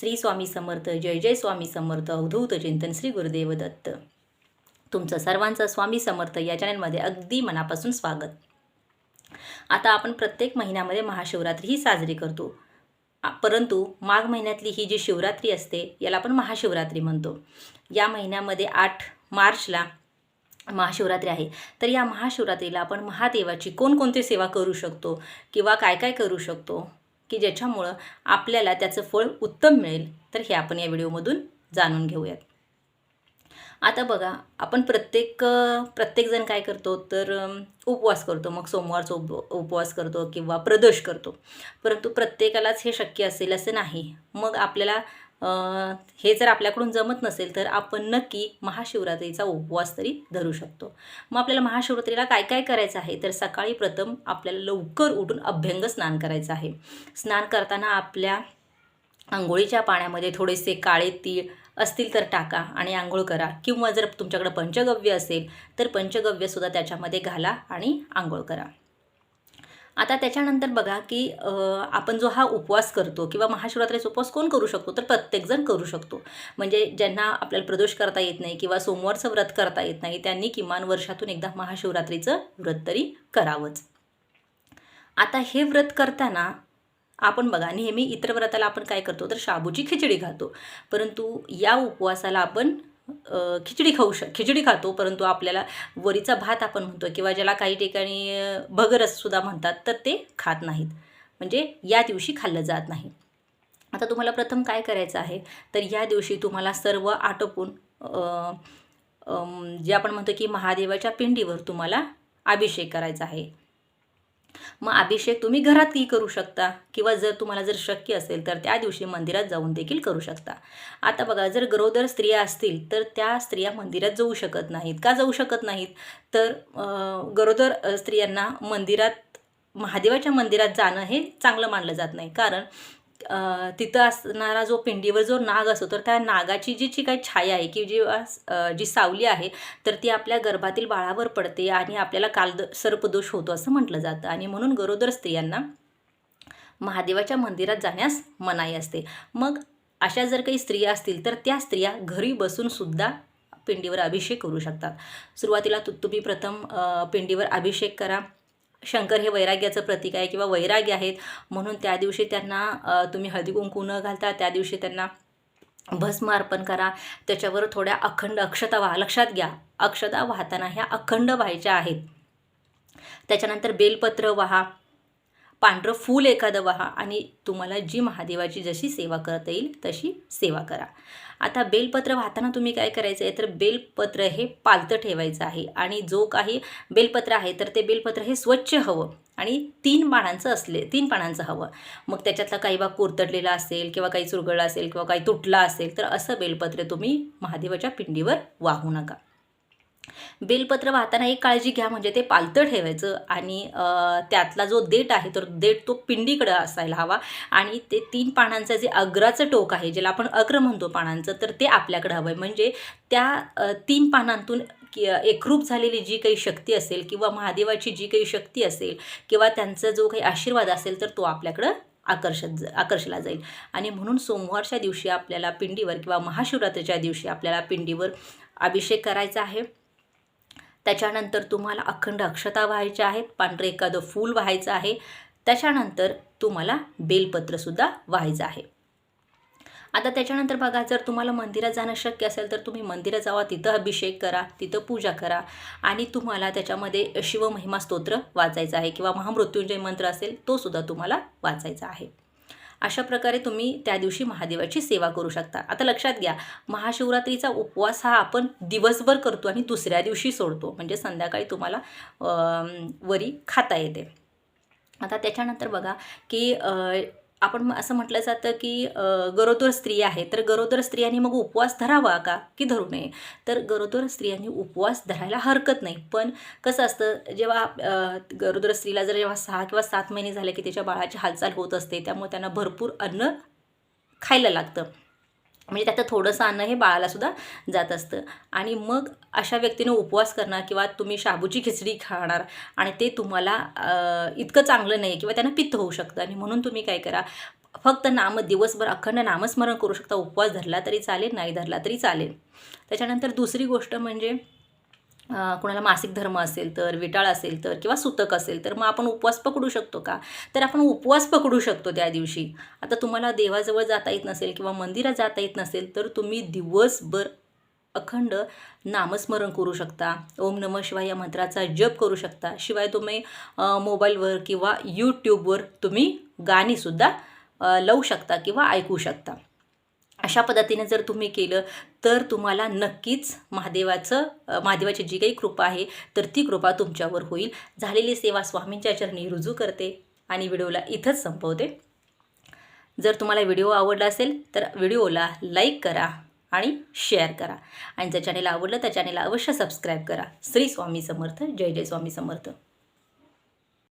श्री स्वामी समर्थ जय जय स्वामी समर्थ अवधूत चिंतन श्री गुरुदेव दत्त. तुमचं सर्वांचं स्वामी समर्थ या चॅनलमध्ये अगदी मनापासून स्वागत. आता आपण प्रत्येक महिन्यामध्ये महाशिवरात्री ही साजरी करतो. परंतु माघ महिन्यातली ही जी शिवरात्री असते याला आपण महाशिवरात्री म्हणतो. या महिन्यामध्ये आठ मार्चला महाशिवरात्री आहे. तर या महाशिवरात्रीला आपण महादेवाची कोणकोणती सेवा करू शकतो? किंवा काय काय करू शकतो? की ज्याच्यामुळं आपल्याला त्याचं फळ उत्तम मिळेल. तर हे आपण या व्हिडिओमधून जाणून घेऊयात. आता बघा आपण प्रत्येक प्रत्येकजण काय करतो? तर उपवास करतो. मग सोमवारचा उप उपवास करतो किंवा प्रदोष करतो. परंतु प्रत्येकालाच हे शक्य असेल असं नाही. मग आपल्याला हे जर आपल्याकडून जमत नसेल तर आपण नक्की महाशिवरात्रीचा उपवास तरी धरू शकतो. मग आपल्याला महाशिवरात्रीला काय काय करायचं आहे? तर सकाळी प्रथम आपल्याला लवकर उठून अभ्यंग स्नान करायचं आहे. स्नान करताना आपल्या आंघोळीच्या पाण्यामध्ये थोडेसे काळे तीळ असतील तर टाका आणि आंघोळ करा. किंवा जर तुमच्याकडं पंचगव्य असेल तर पंचगव्यसुद्धा त्याच्यामध्ये घाला आणि आंघोळ करा. आता त्याच्यानंतर बघा की आपण जो हा उपवास करतो किंवा महाशिवरात्रीचा उपवास कोण करू शकतो? तर प्रत्येकजण करू शकतो. म्हणजे ज्यांना आपल्याला प्रदोष करता येत नाही किंवा सोमवारचं व्रत करता येत नाही त्यांनी किमान वर्षातून एकदा महाशिवरात्रीचं व्रत तरी करावंच. आता हे व्रत करताना आपण बघा नेहमी इतर व्रताला आपण काय करतो? तर शाबूची खिचडी खातो परंतु या उपवासाला आपण खिचडी खाऊ शक खिचडी खातो परंतु आपल्याला वरीचा भात आपण म्हणतो किंवा ज्याला काही ठिकाणी भगरससुद्धा म्हणतात तर ते खात नाहीत. म्हणजे या दिवशी खाल्लं जात नाही. आता तुम्हाला प्रथम काय करायचं आहे? तर या दिवशी तुम्हाला सर्व आटोपून जे आपण म्हणतो की महादेवाच्या पिंडीवर तुम्हाला अभिषेक करायचा आहे. मग अभिषेक तुम्ही घरातही करू शकता? किंवा जर तुम्हाला जर शक्य असेल तर त्या दिवशी मंदिरात जाऊन देखील करू शकता. आता बघा जर गरोदर स्त्रिया असतील तर त्या स्त्रिया मंदिरात जाऊ शकत नाहीत. का जाऊ शकत नाहीत? तर गरोदर स्त्रियांना मंदिरात महादेवाच्या मंदिरात जाणं हे चांगलं मानलं जात नाही. कारण तिथं असणारा जो पिंडीवर जो नाग असतो तर त्या नागाची जी जी काही छाया आहे की जी जी सावली आहे तर ती आपल्या गर्भातील बाळावर पडते आणि आपल्याला कालद सर्पदोष होतो असं म्हटलं जातं. आणि म्हणून गरोदर स्त्रियांना महादेवाच्या मंदिरात जाण्यास मनाई असते. मग अशा जर काही स्त्रिया असतील तर त्या स्त्रिया घरी बसून सुद्धा पिंडीवर अभिषेक करू शकतात. सुरुवातीला तु तुम्ही प्रथम पिंडीवर अभिषेक करा. शंकर हे वैराग्याचं प्रतीक आहे किंवा वैराग्य आहेत म्हणून त्या दिवशी त्यांना तुम्ही हळदी कुंकू न घालता त्या दिवशी त्यांना भस्म अर्पण करा. त्याच्यावर थोड्या अखंड अक्षता वाहा लक्षात घ्या. अक्षता वाहताना ह्या अखंड व्हायच्या आहेत. त्याच्यानंतर बेलपत्र वाहा. पांढरं फूल एखादं वाहा आणि तुम्हाला जी महादेवाची जशी सेवा करता येईल तशी सेवा करा. आता बेलपत्र वाहताना तुम्ही काय करायचं आहे तर बेलपत्र हे पालतं ठेवायचं आहे आणि जो काही बेलपत्र आहे तर ते बेलपत्र हे स्वच्छ हवं आणि तीन पानांचं असले तीन पानांचं हवं. मग त्याच्यातला काही भाग कुरतडलेला असेल किंवा काही चुरगळला असेल किंवा काही तुटला असेल तर असं बेलपत्र तुम्ही महादेवाच्या पिंडीवर वाहू नका. बेलपत्र वाहताना एक काळजी घ्या म्हणजे ते पालतं ठेवायचं आणि त्यातला जो देठ आहे तर देठ तो पिंडीकडे असायला हवा आणि ते तीन पानांचं जे अग्राचं टोक आहे ज्याला आपण अग्र म्हणतो पानांचं तर ते आपल्याकडे हवं आहे. म्हणजे त्या तीन पानांतून की एकरूप झालेली जी काही शक्ती असेल किंवा महादेवाची जी काही शक्ती असेल किंवा त्यांचा जो काही आशीर्वाद असेल तर तो आपल्याकडं आकर्षत आकर्षला जाईल. आणि म्हणून सोमवारच्या दिवशी आपल्याला पिंडीवर किंवा महाशिवरात्रीच्या दिवशी आपल्याला पिंडीवर अभिषेक करायचा आहे. त्याच्यानंतर तुम्हाला अखंड अक्षता व्हायच्या आहेत पांढरे एखादं फूल व्हायचं आहे त्याच्यानंतर तुम्हाला बेलपत्रसुद्धा व्हायचं आहे. आता त्याच्यानंतर बघा जर तुम्हाला मंदिरात जाणं शक्य असेल तर तुम्ही मंदिरात जावा तिथं अभिषेक करा तिथं पूजा करा आणि तुम्हाला त्याच्यामध्ये शिवमहिमा स्तोत्र वाचायचं आहे किंवा महामृत्युंजय मंत्र असेल तो सुद्धा तुम्हाला वाचायचा आहे. अशा प्रकारे तुम्ही त्या दिवशी महादेवाची सेवा करू शकता. आता लक्षात घ्या महाशिवरात्रीचा उपवास हा आपण दिवसभर करतो आणि दुसऱ्या दिवशी सोडतो. म्हणजे संध्याकाळी तुम्हाला वरी खाता येते. आता त्याच्यानंतर बघा की आपण म- असं म्हटलं जातं की गरोदर स्त्री आहे तर गरोदर स्त्रियांनी मग उपवास धरावा का की धरू नये? तर गरोदर स्त्रियांनी उपवास धरायला हरकत नाही. पण कसं असतं जेव्हा गरोदर स्त्रीला जर जेव्हा सहा किंवा सात महिने झाले की त्याच्या बाळाची हालचाल होत असते त्यामुळे त्यांना भरपूर अन्न खायला लागतं. म्हणजे त्याचं थोडंसं अन्न हे बाळालासुद्धा जात असतं. आणि मग अशा व्यक्तीने उपवास करणार किंवा तुम्ही शाबूची खिचडी खाणार आणि ते तुम्हाला इतकं चांगलं नाही किंवा त्यांना पित्त होऊ शकतं. आणि म्हणून तुम्ही काय करा फक्त नाम दिवसभर अखंड नामस्मरण करू शकता. उपवास धरला तरी चालेल नाही धरला तरी चालेल. त्याच्यानंतर दुसरी गोष्ट म्हणजे कोणाला मासिक धर्म असेल तर विटाळ असेल तर किंवा सुतक असेल तर मग आपण उपवास पकडू शकतो का? तर आपण उपवास पकडू शकतो त्या दिवशी. आता तुम्हाला देवाजवळ जाता येत नसेल किंवा मंदिरात जाता येत नसेल तर तुम्ही दिवसभर अखंड नामस्मरण करू शकता. ओम नम शिवाय या मंत्राचा जप करू शकता. शिवाय तुम्ही मोबाईलवर किंवा यूट्यूबवर तुम्ही गाणीसुद्धा लावू शकता किंवा ऐकू शकता. अशा पद्धतीने जर तुम्ही केलं तर तुम्हाला नक्कीच महादेवाचं महादेवाची जी काही कृपा आहे तर ती कृपा तुमच्यावर होईल. झालेली सेवा स्वामींच्या चरणी रुजू करते आणि व्हिडिओला इथंच संपवते. जर तुम्हाला व्हिडिओ आवडला असेल तर व्हिडिओला लाईक करा आणि शेअर करा. आणि जर चॅनेल आवडलं तर चॅनेलला अवश्य सबस्क्राईब करा. श्री स्वामी समर्थ. जय जय स्वामी समर्थ.